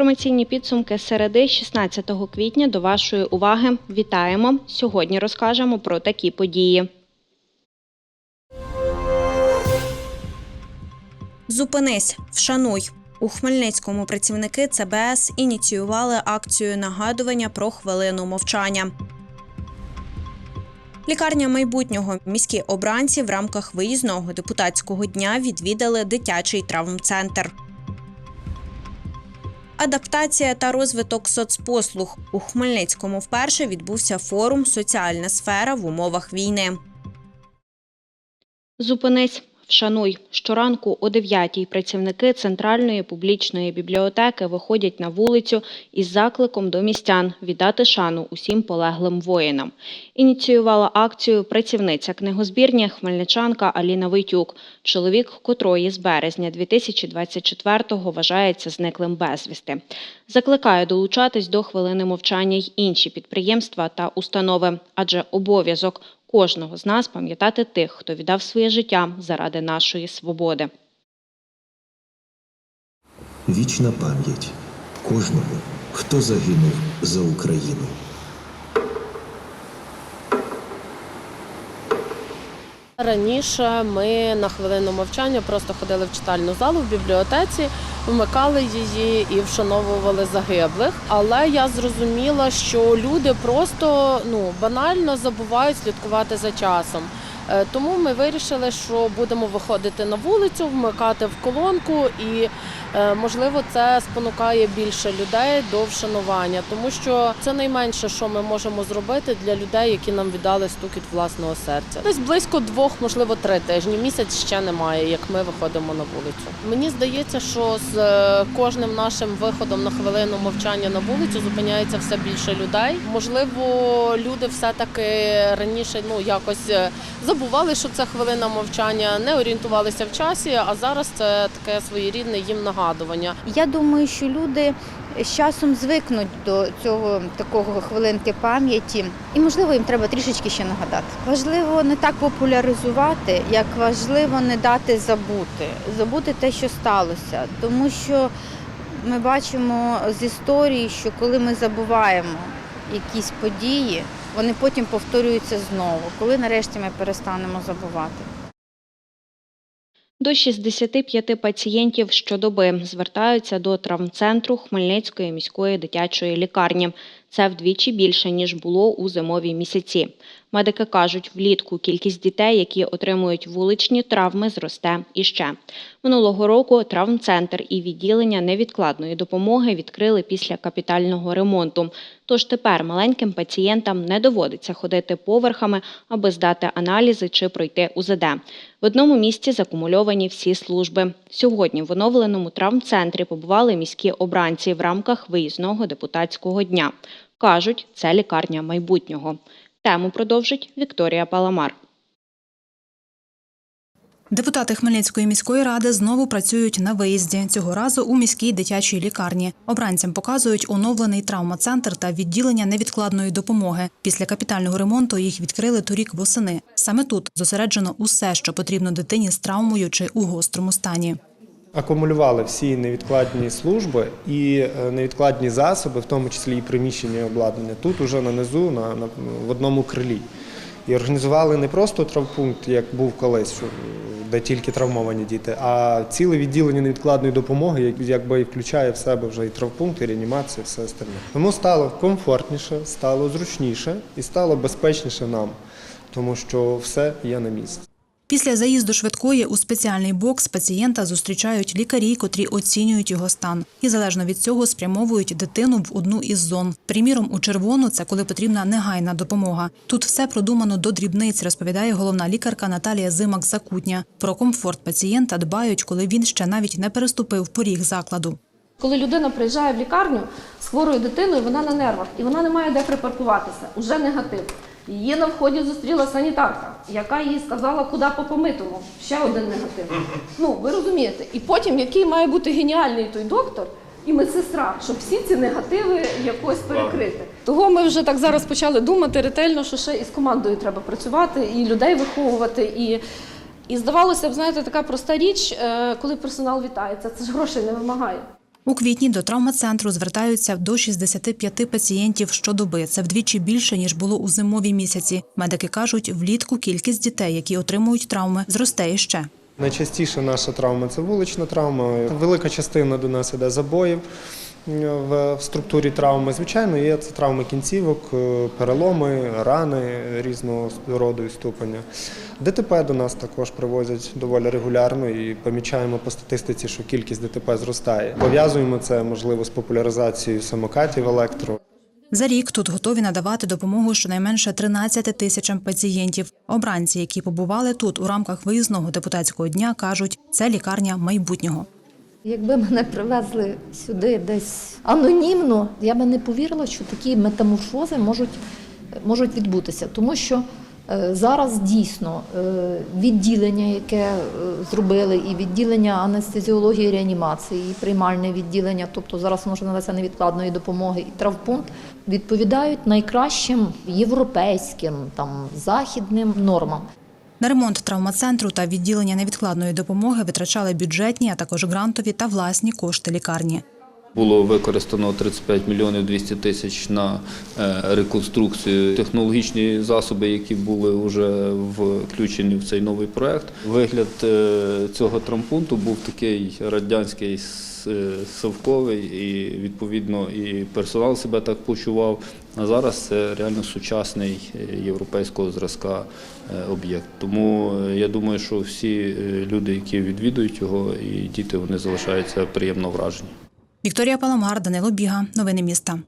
Інформаційні підсумки середи 16 квітня до вашої уваги. Вітаємо! Сьогодні розкажемо про такі події. Зупинись, вшануй. У Хмельницькому працівники ЦБС ініціювали акцію нагадування про хвилину мовчання. Лікарня майбутнього міські обранці в рамках виїзного депутатського дня відвідали дитячий травмцентр. Адаптація та розвиток соцпослуг у Хмельницькому вперше відбувся форум Соціальна сфера в умовах війни. Зупинись, вшануй. Щоранку о 9-й працівники центральної публічної бібліотеки виходять на вулицю із закликом до містян віддати шану усім полеглим воїнам. Ініціювала акцію працівниця книгозбірні хмельничанка Аліна Войтюк, чоловік котрої з березня 2024-го вважається зниклим безвісти. Закликає долучатись до хвилини мовчання й інші підприємства та установи, адже обов'язок кожного з нас пам'ятати тих, хто віддав своє життя заради нашої свободи. Вічна пам'ять кожному, хто загинув за Україну. Раніше ми на хвилину мовчання просто ходили в читальну залу в бібліотеці, вмикали її і вшановували загиблих. Але я зрозуміла, що люди просто ну банально забувають слідкувати за часом. Е, Тому ми вирішили, що будемо виходити на вулицю, вмикати в колонку, і е, можливо це спонукає більше людей до вшанування, тому що це найменше, що ми можемо зробити для людей, які нам віддали стукіт власного серця. Десь близько двох, можливо, три тижні. Місяць ще немає, як ми виходимо на вулицю. Мені здається, що з е, кожним нашим виходом на хвилину мовчання на вулицю зупиняється все більше людей. Можливо, люди все таки раніше ну якось е, забували, що це хвилина мовчання, не орієнтувалися в часі. А зараз це таке своєрідне їм нагадування. Я думаю, що люди з часом звикнуть до цього такого хвилинки пам'яті, і можливо їм треба трішечки ще нагадати. Важливо не так популяризувати, як важливо не дати забути, забути те, що сталося, тому що ми бачимо з історії, що коли ми забуваємо якісь події, вони потім повторюються знову, коли нарешті ми перестанемо забувати. До 65 пацієнтів щодоби звертаються до травмцентру Хмельницької міської дитячої лікарні. Це вдвічі більше ніж було у зимові місяці. Медики кажуть, влітку кількість дітей, які отримують вуличні травми, зросте іще. Минулого року травмцентр і відділення невідкладної допомоги відкрили після капітального ремонту. Тож тепер маленьким пацієнтам не доводиться ходити поверхами, аби здати аналізи чи пройти УЗД. В одному місці закумульовані всі служби. Сьогодні в оновленому травмцентрі побували міські обранці в рамках виїзного депутатського дня. Кажуть, це лікарня майбутнього. Тему продовжить Вікторія Паламар. Депутати Хмельницької міської ради знову працюють на виїзді. Цього разу у міській дитячій лікарні. Обранцям показують оновлений травмацентр та відділення невідкладної допомоги. Після капітального ремонту їх відкрили торік восени. Саме тут зосереджено усе, що потрібно дитині з травмою чи у гострому стані. Акумулювали всі невідкладні служби і е, невідкладні засоби, в тому числі і приміщення і обладнання, тут уже на низу, на, на, в одному крилі. І організували не просто травмпункт, як був колись, де тільки травмовані діти, а ціле відділення невідкладної допомоги, якби включає в себе вже і травмпункт, і реанімацію, і все остальне. Тому стало комфортніше, стало зручніше і стало безпечніше нам, тому що все є на місці. Після заїзду швидкої у спеціальний бокс пацієнта зустрічають лікарі, котрі оцінюють його стан, і залежно від цього спрямовують дитину в одну із зон. Приміром, у червону це коли потрібна негайна допомога. Тут все продумано до дрібниць, розповідає головна лікарка Наталія Зимак Закутня. Про комфорт пацієнта дбають, коли він ще навіть не переступив поріг закладу. Коли людина приїжджає в лікарню з хворою дитиною, вона на нервах і вона не має де припаркуватися. Уже негатив. Її на вході зустріла санітарка, яка їй сказала, куди по помитому. Ще один негатив. Ну, ви розумієте. І потім, який має бути геніальний той доктор і медсестра, щоб всі ці негативи якось перекрити. Того ми вже так зараз почали думати ретельно, що ще із командою треба працювати, і людей виховувати. І, і здавалося б, знаєте, така проста річ, е, коли персонал вітається, це ж грошей не вимагає. У квітні до травмацентру звертаються до 65 пацієнтів щодоби. Це вдвічі більше ніж було у зимові місяці. Медики кажуть, влітку кількість дітей, які отримують травми, зросте іще. Найчастіше наша травма це вулична травма. Велика частина до нас іде забоїв в структурі травми. Звичайно, є це травми кінцівок, е, переломи, рани різного роду і ступеня. ДТП до нас також привозять доволі регулярно і помічаємо по статистиці, що кількість ДТП зростає. Пов'язуємо це можливо з популяризацією самокатів електро. За рік тут готові надавати допомогу щонайменше 13 тисячам пацієнтів. Обранці, які побували тут у рамках виїзного депутатського дня, кажуть, це лікарня майбутнього. Якби мене привезли сюди десь анонімно, я би не повірила, що такі метаморфози можуть, можуть відбутися. Тому що е, зараз дійсно е, відділення, яке е, зробили, і відділення анестезіології і реанімації, і приймальне відділення, тобто зараз може надатися невідкладної допомоги, і травпункт, відповідають найкращим європейським там західним нормам. На ремонт травмацентру та відділення невідкладної допомоги витрачали бюджетні, а також грантові та власні кошти лікарні. Було використано 35 мільйонів 200 тисяч на е, реконструкцію. Технологічні засоби, які були вже включені в цей новий проект. Вигляд е, цього трампунту був такий радянський совковий, і відповідно і персонал себе так почував. А зараз це реально сучасний е, європейського зразка е, об'єкт. Тому е, я думаю, що всі е, люди, які відвідують його, і діти, вони залишаються приємно вражені. Вікторія Паламар, Данило Біга. Новини міста.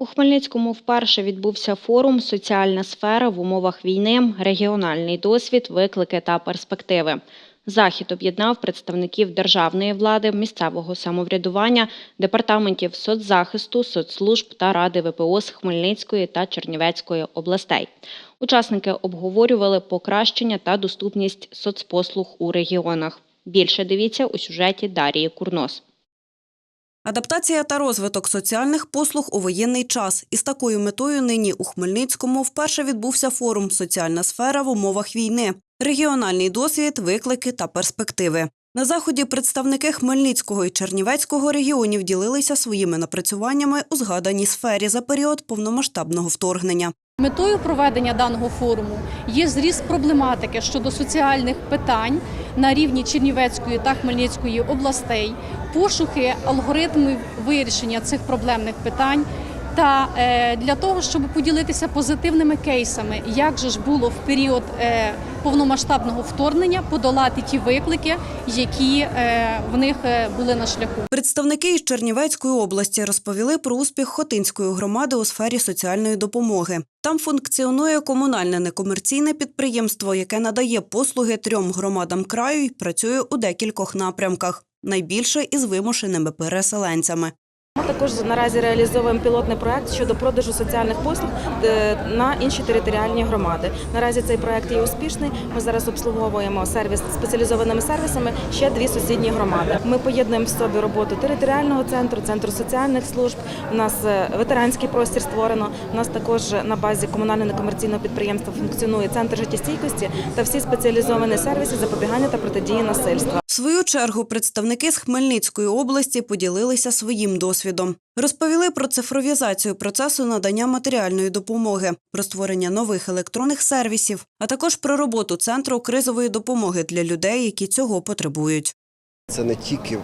У Хмельницькому вперше відбувся форум Соціальна сфера в умовах війни, регіональний досвід, виклики та перспективи. Захід об'єднав представників державної влади, місцевого самоврядування, департаментів соцзахисту, соцслужб та ради ВПО з Хмельницької та Чернівецької областей. Учасники обговорювали покращення та доступність соцпослуг у регіонах. Більше дивіться у сюжеті Дарії Курнос. Адаптація та розвиток соціальних послуг у воєнний час. Із такою метою нині у Хмельницькому вперше відбувся форум Соціальна сфера в умовах війни, регіональний досвід, виклики та перспективи. На заході представники Хмельницького і Чернівецького регіонів ділилися своїми напрацюваннями у згаданій сфері за період повномасштабного вторгнення. Метою проведення даного форуму є зріст проблематики щодо соціальних питань на рівні Чернівецької та Хмельницької областей, пошуки алгоритмів вирішення цих проблемних питань. Та е, для того, щоб поділитися позитивними кейсами, як же ж було в період е, повномасштабного вторгнення подолати ті виклики, які е, в них були на шляху. Представники із Чернівецької області розповіли про успіх Хотинської громади у сфері соціальної допомоги. Там функціонує комунальне некомерційне підприємство, яке надає послуги трьом громадам краю і працює у декількох напрямках. Найбільше із вимушеними переселенцями. Ми також наразі реалізовуємо пілотний проект щодо продажу соціальних послуг е, на інші територіальні громади. Наразі цей проект є успішний. Ми зараз обслуговуємо сервіс спеціалізованими сервісами ще дві сусідні громади. Ми поєднуємо в собі роботу територіального центру, центру соціальних служб. У нас е, ветеранський простір створено. У нас також на базі комунального некомерційного підприємства функціонує центр життєстійкості та всі спеціалізовані сервіси запобігання та протидії насильства. Свою чергу представники з Хмельницької області поділилися своїм досвідом. Розповіли про цифровізацію процесу надання матеріальної допомоги, про створення нових електронних сервісів, а також про роботу центру кризової допомоги для людей, які цього потребують. Це не тільки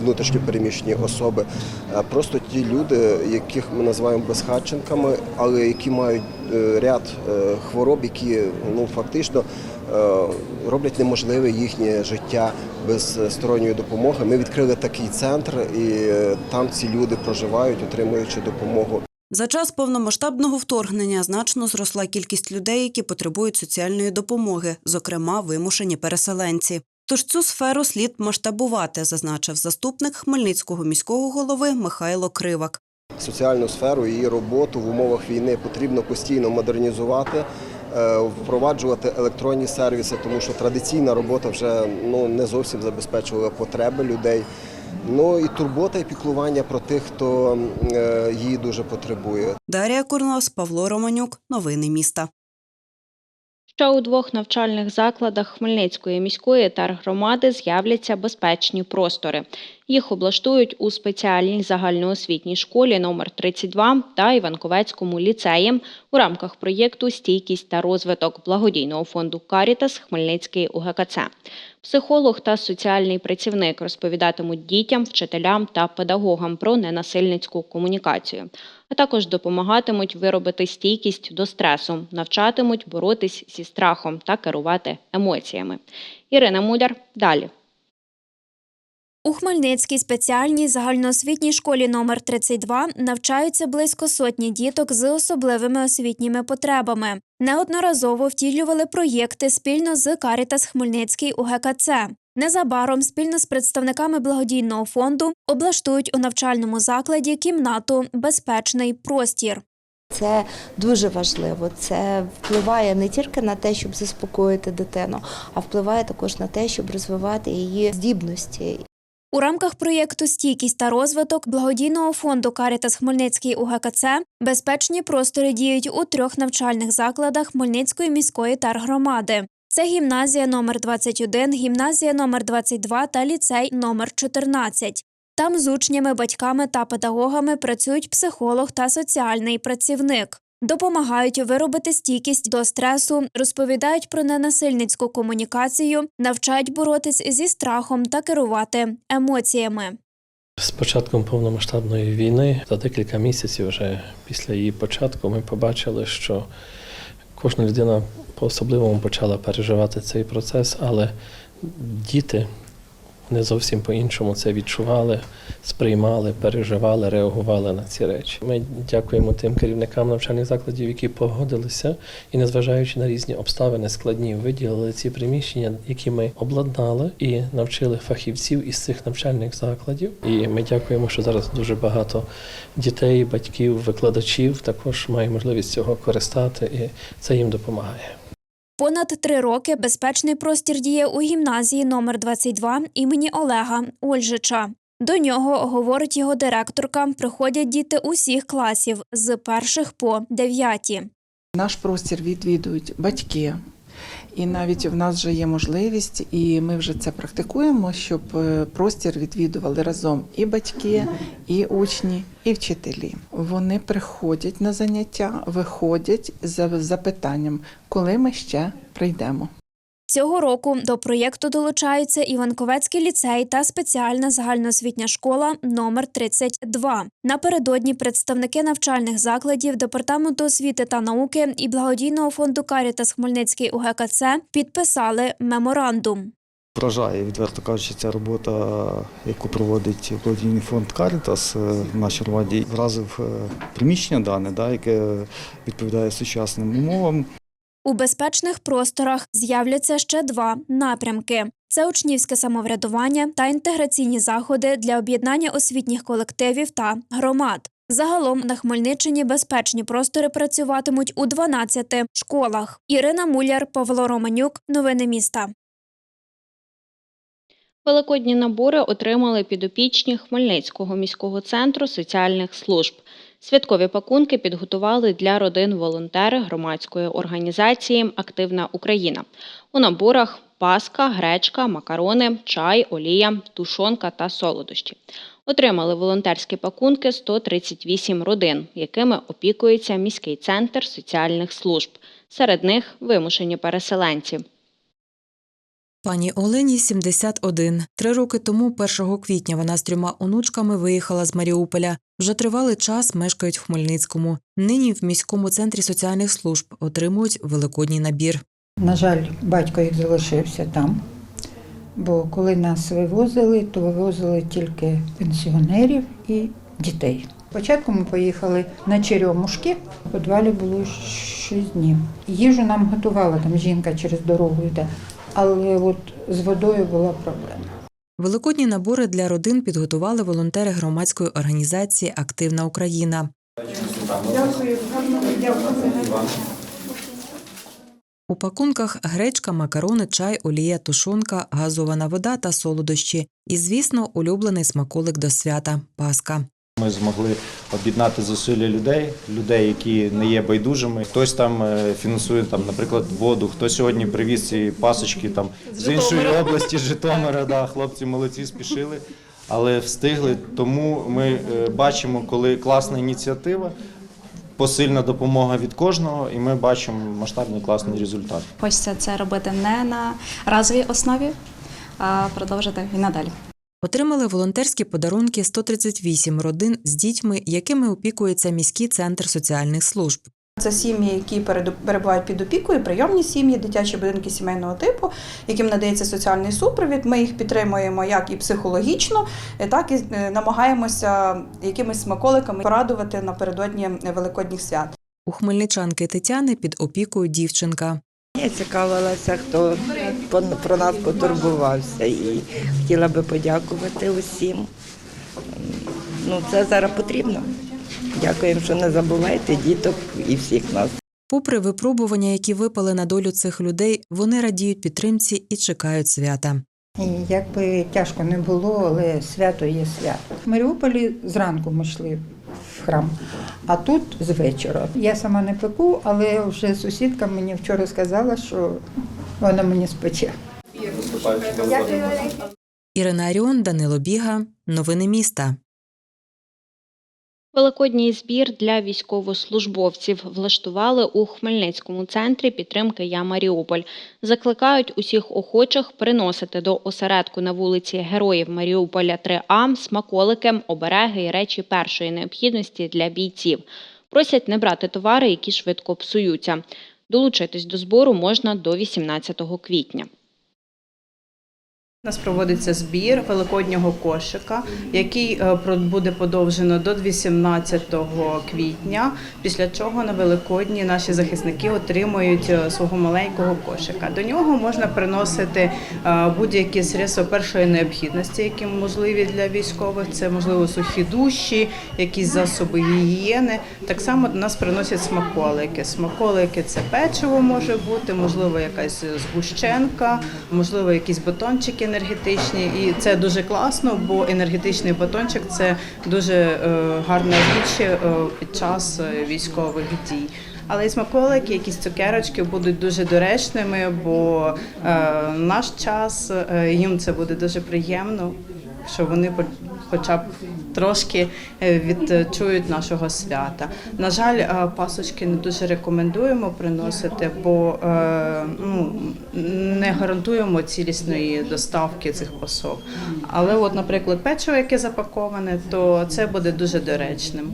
внутрішньо переміщені особи, а просто ті люди, яких ми називаємо безхатченками, але які мають е, ряд е, хвороб, які ну фактично роблять неможливе їхнє життя без е, сторонньої допомоги. Ми відкрили такий центр, і е, там ці люди проживають, отримуючи допомогу. За час повномасштабного вторгнення значно зросла кількість людей, які потребують соціальної допомоги, зокрема вимушені переселенці. Тож цю сферу слід масштабувати, зазначив заступник Хмельницького міського голови Михайло Кривак. Соціальну сферу її роботу в умовах війни потрібно постійно модернізувати, е, впроваджувати електронні сервіси, тому що традиційна робота вже ну не зовсім забезпечувала потреби людей. Ну і турбота і піклування про тих, хто е, її дуже потребує. Дарія Курнос, Павло Романюк. Новини міста. Ще у двох навчальних закладах Хмельницької міської тергромади з'являться безпечні простори. Їх облаштують у спеціальній загальноосвітній школі номер 32 та Іванковецькому ліцеї у рамках проєкту Стійкість та розвиток благодійного фонду Карітас Хмельницький УГКЦ. Психолог та соціальний працівник розповідатимуть дітям, вчителям та педагогам про ненасильницьку комунікацію, а також допомагатимуть виробити стійкість до стресу, навчатимуть боротись зі страхом та керувати емоціями. Ірина Муляр далі. У Хмельницькій спеціальній загальноосвітній школі номер 32 навчаються близько сотні діток з особливими освітніми потребами. Неодноразово втілювали проєкти спільно з Карітас Хмельницький УГКЦ. Незабаром спільно з представниками благодійного фонду облаштують у навчальному закладі кімнату Безпечний простір. Це дуже важливо. Це впливає не тільки на те, щоб заспокоїти дитину, а впливає також на те, щоб розвивати її здібності. У рамках проєкту Стійкість та розвиток благодійного фонду Карітас Хмельницький УГКЦ безпечні простори діють у трьох навчальних закладах Хмельницької міської тергромади. Це гімназія номер 21, гімназія номер 22 та ліцей номер 14. Там з учнями, батьками та педагогами працюють психолог та соціальний працівник. Допомагають виробити стійкість до стресу, розповідають про ненасильницьку комунікацію, навчають боротись зі страхом та керувати емоціями. З початком повномасштабної війни за декілька місяців вже після її початку ми побачили, що кожна людина по-особливому почала переживати цей процес, але діти не зовсім по-іншому це відчували, сприймали, переживали, реагували на ці речі. Ми дякуємо тим керівникам навчальних закладів, які погодилися і, незважаючи на різні обставини складні, виділили ці приміщення, які ми обладнали і навчили фахівців із цих навчальних закладів. І ми дякуємо, що зараз дуже багато дітей, батьків, викладачів також має можливість цього користати, і це їм допомагає. Понад три роки безпечний простір діє у гімназії номер 22 імені Олега Ольжича. До нього, говорить його директорка, приходять діти усіх класів з перших по дев'яті. Наш простір відвідують батьки. І навіть в нас вже є можливість, і ми вже це практикуємо, щоб е, простір відвідували разом і батьки, і учні, і вчителі. Вони приходять на заняття, виходять з запитанням, коли ми ще прийдемо. Цього року до проєкту долучаються Іванковецький ліцей та спеціальна загальноосвітня школа номер 32. Напередодні представники навчальних закладів Департаменту освіти та науки і благодійного фонду Карітас Хмельницький УГКЦ підписали меморандум. Вражає, відверто кажучи, ця робота, яку проводить благодійний фонд Карітас в нашій громаді, вразив е, приміщення дане, да, яке відповідає сучасним умовам. У безпечних просторах з'являться ще два напрямки: це учнівське самоврядування та інтеграційні заходи для об'єднання освітніх колективів та громад. Загалом на Хмельниччині безпечні простори працюватимуть у 12 школах. Ірина Муляр, Павло Романюк. Новини міста. Великодні набори отримали підопічні Хмельницького міського центру соціальних служб. Святкові пакунки підготували для родин волонтери громадської організації Активна Україна. У наборах паска, гречка, макарони, чай, олія, тушонка та солодощі. Отримали волонтерські пакунки 138 родин, якими опікується міський центр соціальних служб. Серед них вимушені переселенці. Пані Олені 71. Три роки тому, 1 квітня, вона з трьома онучками виїхала з Маріуполя. Вже тривалий час мешкають в Хмельницькому. Нині в міському центрі соціальних служб отримують великодній набір. На жаль, батько їх залишився там, бо коли нас вивозили, то вивозили тільки пенсіонерів і дітей. Спочатку ми поїхали на Черемушки, в підвалі було 6 днів. Їжу нам готувала там жінка через дорогу йде, але от з водою була проблема. Великодні набори для родин підготували волонтери громадської організації Активна Україна. Дякую, дякую. У пакунках гречка, макарони, чай, олія, тушонка, газована вода та солодощі. І, звісно, улюблений смаколик до свята паска. Ми змогли об'єднати зусилля людей, людей, які не є байдужими. Хтось там е, фінансує там, наприклад, воду, хто сьогодні привіз ці пасочки там з іншої області, з Житомира. Да, хлопці молодці спішили, але встигли. Тому ми е, бачимо, коли класна ініціатива. Посильна допомога від кожного, і ми бачимо масштабний класний результат. Хочеться це робити не на разовій основі, а продовжити і надалі. Отримали волонтерські подарунки 138 родин з дітьми, якими опікується міський центр соціальних служб. Це сім'ї, які перебувають під опікою, прийомні сім'ї, дитячі будинки сімейного типу, яким надається соціальний супровід. Ми їх підтримуємо як і психологічно, е, так і е, намагаємося якимись смаколиками порадувати напередодні великодніх свят. У хмельничанки Тетяни під опікою дівчинка. Я цікавилася, хто про нас потурбувався і хотіла би подякувати усім. Ну, це зараз потрібно. Дякуємо, що не забувайте діток і всіх нас. Попри випробування, які випали на долю цих людей, вони радіють підтримці і чекають свята. І як би тяжко не було, але свято є свято. В Маріуполі зранку ми йшли в храм, а тут з вечора. Я сама не пеку, але вже сусідка мені вчора сказала, що вона мені спече. Ірина Аріон, Данило Біга. Новини міста. Великодній збір для військовослужбовців влаштували у Хмельницькому центрі підтримки Я Маріуполь. Закликають усіх охочих приносити до осередку на вулиці Героїв Маріуполя 3А смаколики, обереги і речі першої необхідності для бійців. Просять не брати товари, які швидко псуються. Долучитись до збору можна до 18 квітня. У нас проводиться збір великоднього кошика, який е, буде подовжено до 18 квітня. Після чого на Великодні наші захисники отримують е, свого маленького кошика. До нього можна приносити е, будь-які средства першої необхідності, які можливі для військових. Це можливо сухі душі, якісь засоби гігієни. Так само до нас приносять смаколики. Смаколики це печиво може бути, можливо, якась згущенка, можливо, якісь батончики енергетичні. І це дуже класно, бо енергетичний батончик це дуже е, гарна річ е, під час е, військових дій. Але і смаколики, якісь цукерочки будуть дуже доречними, бо наш час їм це буде дуже приємно, що вони хоча б трошки е, відчують нашого свята. На жаль, е, пасочки не дуже рекомендуємо приносити, бо е, ну, не гарантуємо цілісної доставки цих пасок. Але, от, наприклад, печиво, яке запаковане, то це буде дуже доречним.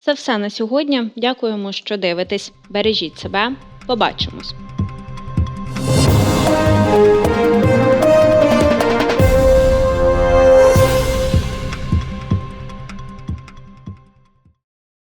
Це все на сьогодні. Дякуємо, що дивитесь. Бережіть себе. Побачимось.